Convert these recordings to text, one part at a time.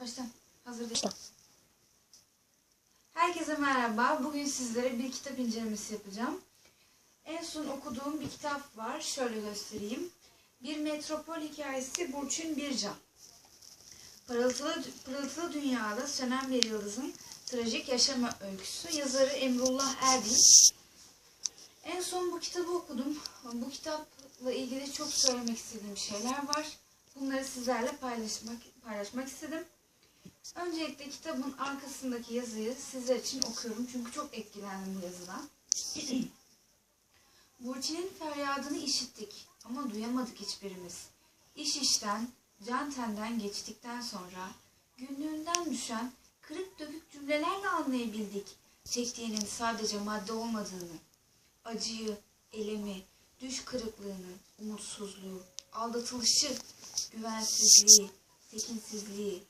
Baştan. Hazır değil. Herkese merhaba. Bugün sizlere bir kitap incelemesi yapacağım. En son okuduğum bir kitap var. Şöyle göstereyim. Bir Metropol Hikayesi Burçin Bircan. Pırıltılı, pırıltılı dünyada sönen bir yıldızın trajik yaşama öyküsü. Yazarı Emrullah Erdinç. En son bu kitabı okudum. Bu kitapla ilgili çok söylemek istediğim şeyler var. Bunları sizlerle paylaşmak paylaşmak istedim. Öncelikle kitabın arkasındaki yazıyı sizler için okuyorum çünkü çok etkilendim yazıdan. Burçin'in feryadını işittik ama duyamadık hiçbirimiz. İş işten, can tenden geçtikten sonra günlüğünden düşen kırık dökük cümlelerle anlayabildik çektiğinin sadece madde olmadığını, acıyı, elemi, düş kırıklığını, umutsuzluğu, aldatılışı, güvensizliği, tekinsizliği,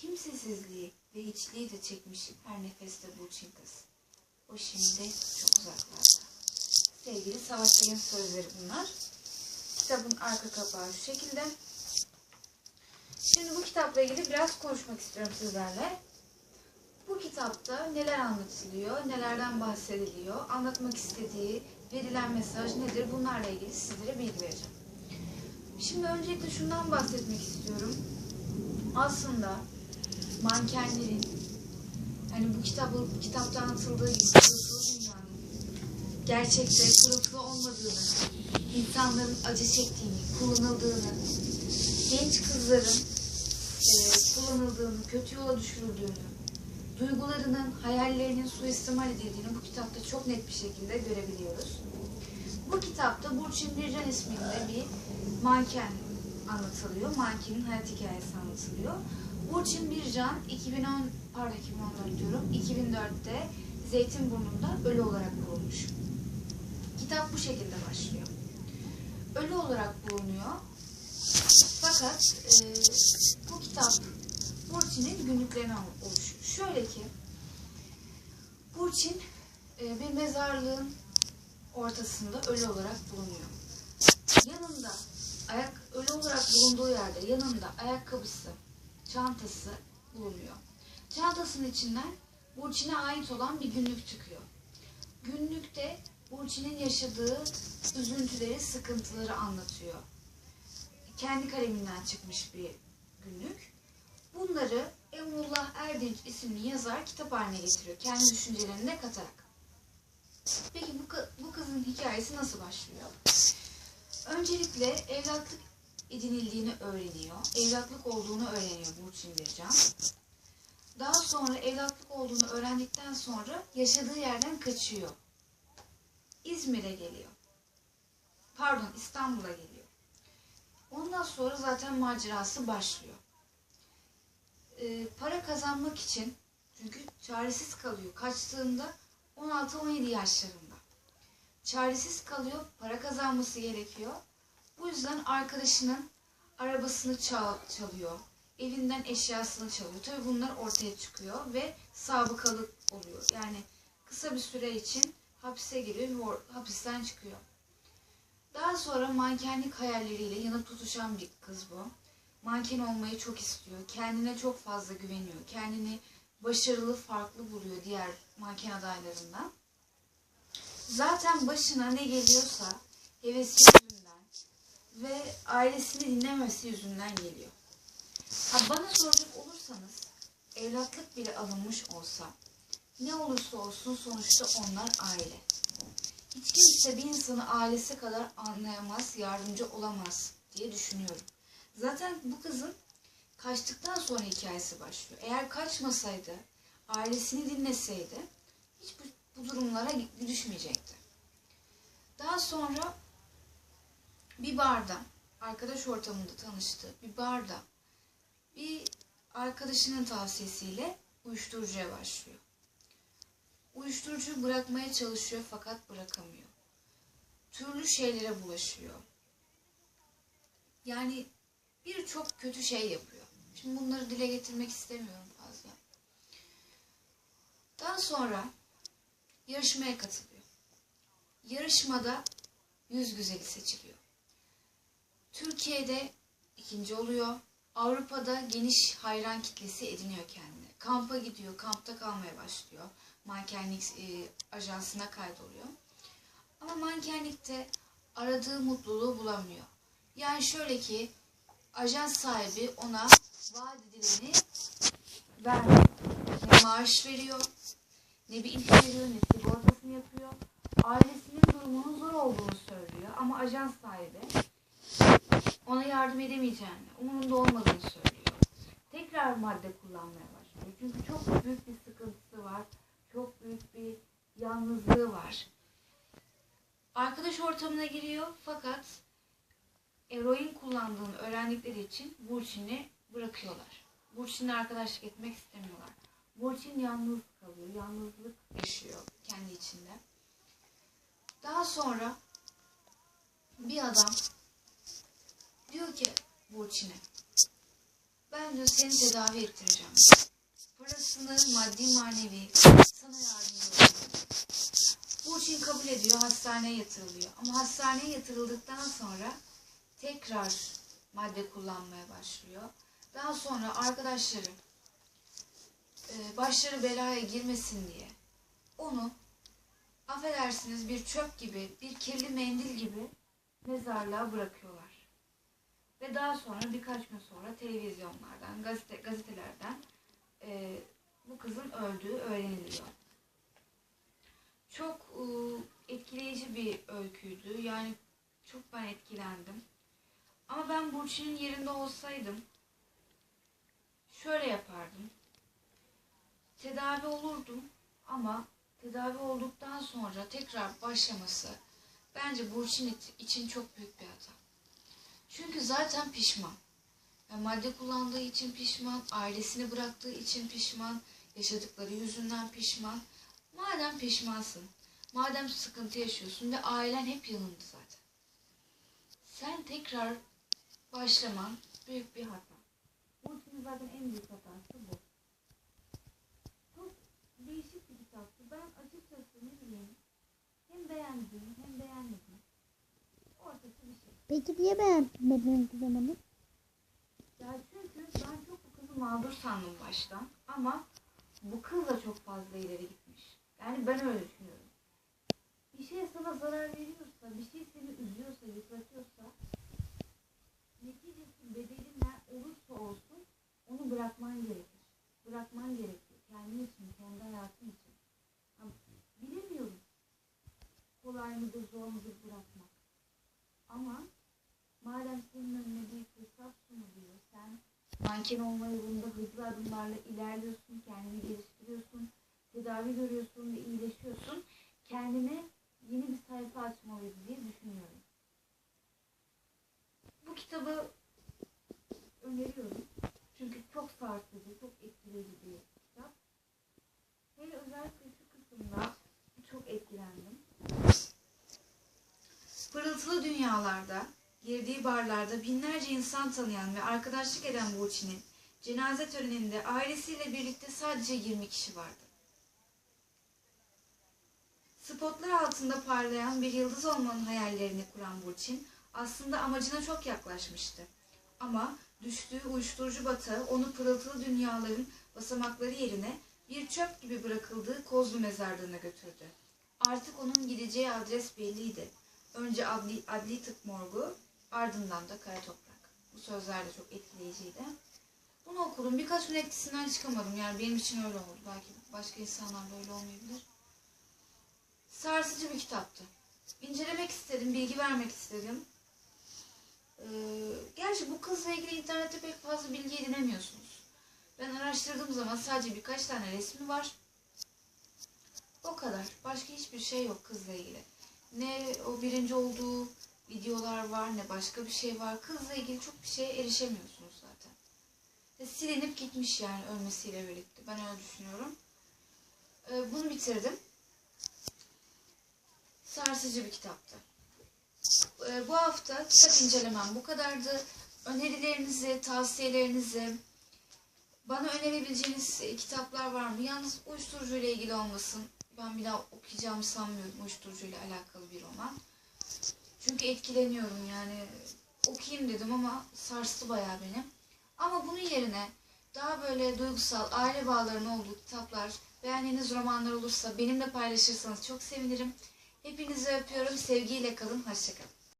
kimsesizliği ve hiçliği de çekmiş her nefeste Burçin kız. O şimdi çok uzaklarda. Sevgili Savaş Bey'in sözleri bunlar. Kitabın arka kapağı şu şekilde. Şimdi bu kitapla ilgili biraz konuşmak istiyorum sizlerle. Bu kitapta neler anlatılıyor, nelerden bahsediliyor, anlatmak istediği, verilen mesaj nedir bunlarla ilgili sizlere bilgi vereceğim. Şimdi öncelikle şundan bahsetmek istiyorum. Aslında mankenlerin hani bu kitabı bu kitapta anlatıldığı gibi pırıltılı dünyanın gerçekte pırıltılı olmadığını, insanların acı çektiğini, kullanıldığını, genç kızların e, kullanıldığını, kötü yola düşürüldüğünü, duygularının, hayallerinin suistimal edildiğini bu kitapta çok net bir şekilde görebiliyoruz. Bu kitapta Burçin Bircan isminde bir manken anlatılıyor. Mankenin hayat hikayesi anlatılıyor. Burçin Bircan 2010 pardon 2014 diyorum. 2004'te Zeytinburnu'nda ölü olarak bulunmuş. Kitap bu şekilde başlıyor. Ölü olarak bulunuyor. Fakat e, bu kitap Burçin'in günlüklerine oluşuyor. Şöyle ki Burçin e, bir mezarlığın ortasında ölü olarak bulunuyor. Yanında ayak ölü olarak bulunduğu yerde yanında ayakkabısı, çantası bulunuyor. Çantasının içinden Burçin'e ait olan bir günlük çıkıyor. Günlükte Burçin'in yaşadığı üzüntüleri, sıkıntıları anlatıyor. Kendi kaleminden çıkmış bir günlük. Bunları Emrullah Erdinç isimli yazar kitap haline getiriyor. Kendi düşüncelerine katarak. Peki bu, bu kızın hikayesi nasıl başlıyor? Öncelikle evlatlık edinildiğini öğreniyor. Evlatlık olduğunu öğreniyor Burçin Bircan. Daha sonra evlatlık olduğunu öğrendikten sonra yaşadığı yerden kaçıyor. İzmir'e geliyor. Pardon İstanbul'a geliyor. Ondan sonra zaten macerası başlıyor. Ee, para kazanmak için çünkü çaresiz kalıyor. Kaçtığında 16-17 yaşlarında. Çaresiz kalıyor, para kazanması gerekiyor. Bu yüzden arkadaşının arabasını çal çalıyor. Evinden eşyasını çalıyor. Tabii bunlar ortaya çıkıyor ve sabıkalı oluyor. Yani kısa bir süre için hapise giriyor ve hapisten çıkıyor. Daha sonra mankenlik hayalleriyle yanıp tutuşan bir kız bu. Manken olmayı çok istiyor. Kendine çok fazla güveniyor. Kendini başarılı, farklı buluyor diğer manken adaylarından. Zaten başına ne geliyorsa hevesi ve ailesini dinlemesi yüzünden geliyor. Ha bana soracak olursanız evlatlık bile alınmış olsa ne olursa olsun sonuçta onlar aile. Hiç kimse bir insanı ailesi kadar anlayamaz, yardımcı olamaz diye düşünüyorum. Zaten bu kızın kaçtıktan sonra hikayesi başlıyor. Eğer kaçmasaydı, ailesini dinleseydi hiç bu, bu durumlara düşmeyecekti. Daha sonra bir barda, arkadaş ortamında tanıştı. Bir barda bir arkadaşının tavsiyesiyle uyuşturucuya başlıyor. Uyuşturucu bırakmaya çalışıyor fakat bırakamıyor. Türlü şeylere bulaşıyor. Yani birçok kötü şey yapıyor. Şimdi bunları dile getirmek istemiyorum fazla. Daha sonra yarışmaya katılıyor. Yarışmada yüz güzeli seçiliyor. Türkiye'de ikinci oluyor. Avrupa'da geniş hayran kitlesi ediniyor kendine. Kampa gidiyor, kampta kalmaya başlıyor. Mankenlik e, ajansına kaydoluyor. Ama mankenlikte aradığı mutluluğu bulamıyor. Yani şöyle ki ajans sahibi ona vaat edileni vermiyor. Ne maaş veriyor, ne bir iş veriyor, ne sigortasını yapıyor. Ailesinin durumunun zor olduğunu söylüyor ama ajans sahibi ona yardım edemeyeceğini, umurunda olmadığını söylüyor. Tekrar madde kullanmaya başlıyor. Çünkü çok büyük bir sıkıntısı var. Çok büyük bir yalnızlığı var. Arkadaş ortamına giriyor fakat eroin kullandığını öğrendikleri için Burçin'i bırakıyorlar. Burçin'le arkadaşlık etmek istemiyorlar. Burçin yalnız kalıyor, yalnızlık yaşıyor kendi içinde. Daha sonra bir adam diyor ki Burçin'e ben diyor seni tedavi ettireceğim. Parasını maddi manevi sana yardımcı olacağım. Burçin kabul ediyor, hastaneye yatırılıyor. Ama hastaneye yatırıldıktan sonra tekrar madde kullanmaya başlıyor. Daha sonra arkadaşları e, başları belaya girmesin diye onu affedersiniz bir çöp gibi, bir kirli mendil gibi mezarlığa bırakıyorlar. Ve daha sonra birkaç gün sonra televizyonlardan, gazete, gazetelerden e, bu kızın öldüğü öğreniliyor. Çok e, etkileyici bir öyküydü. Yani çok ben etkilendim. Ama ben Burçin'in yerinde olsaydım şöyle yapardım. Tedavi olurdum ama tedavi olduktan sonra tekrar başlaması bence Burçin için çok büyük bir hata. Çünkü zaten pişman. Yani madde kullandığı için pişman, ailesini bıraktığı için pişman, yaşadıkları yüzünden pişman. Madem pişmansın, madem sıkıntı yaşıyorsun ve ailen hep yanında zaten. Sen tekrar başlaman büyük bir hata. Burçin'in zaten en büyük hatası bu. Çok değişik bir kitaptı. Ben açıkçası ne bileyim hem beğendim hem beğenmedim. Ortası bir şey. Peki niye beğenmediniz o zaman? Ya çünkü ben çok bu kızı mağdur sandım baştan. Ama bu kız da çok fazla ileri gitmiş. Yani ben öyle düşünüyorum. Bir şey sana zarar veriyorsa, bir şey seni üzüyorsa, yıpratıyorsa neticesi bedeli ne olursa olsun onu bırakman gerekir. Bırakman gerekiyor. Kendin için, kendi hayatın için. Ha, bilemiyorum. Kolay mıdır, zor mudur bırakmak. Ama madem senin önüne bir fırsat sunuluyor, sen manken olma yolunda hızlı adımlarla ilerliyorsun, kendini geliştiriyorsun, tedavi görüyorsun ve iyileşiyorsun. Kendine yeni bir sayfa açmalıyız diye düşünüyorum. Bu kitabı öneriyorum. Çünkü çok sarsıcı, çok etkileyici bir kitap. Hele özellikle şu kısımda çok etkilendim. Pırıltılı dünyalarda, girdiği barlarda binlerce insan tanıyan ve arkadaşlık eden Burçin'in cenaze töreninde ailesiyle birlikte sadece 20 kişi vardı. Spotlar altında parlayan bir yıldız olmanın hayallerini kuran Burçin aslında amacına çok yaklaşmıştı. Ama düştüğü uyuşturucu batağı onu pırıltılı dünyaların basamakları yerine bir çöp gibi bırakıldığı Kozlu mezarlığına götürdü. Artık onun gideceği adres belliydi. Önce adli, adli tıp morgu, ardından da kara toprak. Bu sözler de çok etkileyiciydi. Bunu okudum. Birkaç gün etkisinden çıkamadım. Yani benim için öyle oldu. Belki başka insanlar böyle olmayabilir. Sarsıcı bir kitaptı. İncelemek istedim, bilgi vermek istedim. Ee, gerçi bu kızla ilgili internette pek fazla bilgi edinemiyorsunuz. Ben araştırdığım zaman sadece birkaç tane resmi var. O kadar. Başka hiçbir şey yok kızla ilgili. Ne o birinci olduğu videolar var ne başka bir şey var. Kızla ilgili çok bir şeye erişemiyorsunuz zaten. Ve silinip gitmiş yani ölmesiyle birlikte. Ben öyle düşünüyorum. Ee, bunu bitirdim. Sarsıcı bir kitaptı. Ee, bu hafta kitap incelemem bu kadardı. Önerilerinizi, tavsiyelerinizi, bana önerebileceğiniz e, kitaplar var mı? Yalnız uyuşturucu ile ilgili olmasın. Ben bir daha okuyacağımı sanmıyorum uyuşturucu ile alakalı bir roman. Çünkü etkileniyorum yani. Okuyayım dedim ama sarstı bayağı beni. Ama bunun yerine daha böyle duygusal, aile bağlarının olduğu kitaplar, beğendiğiniz romanlar olursa benimle paylaşırsanız çok sevinirim. Hepinizi öpüyorum. Sevgiyle kalın. Hoşçakalın.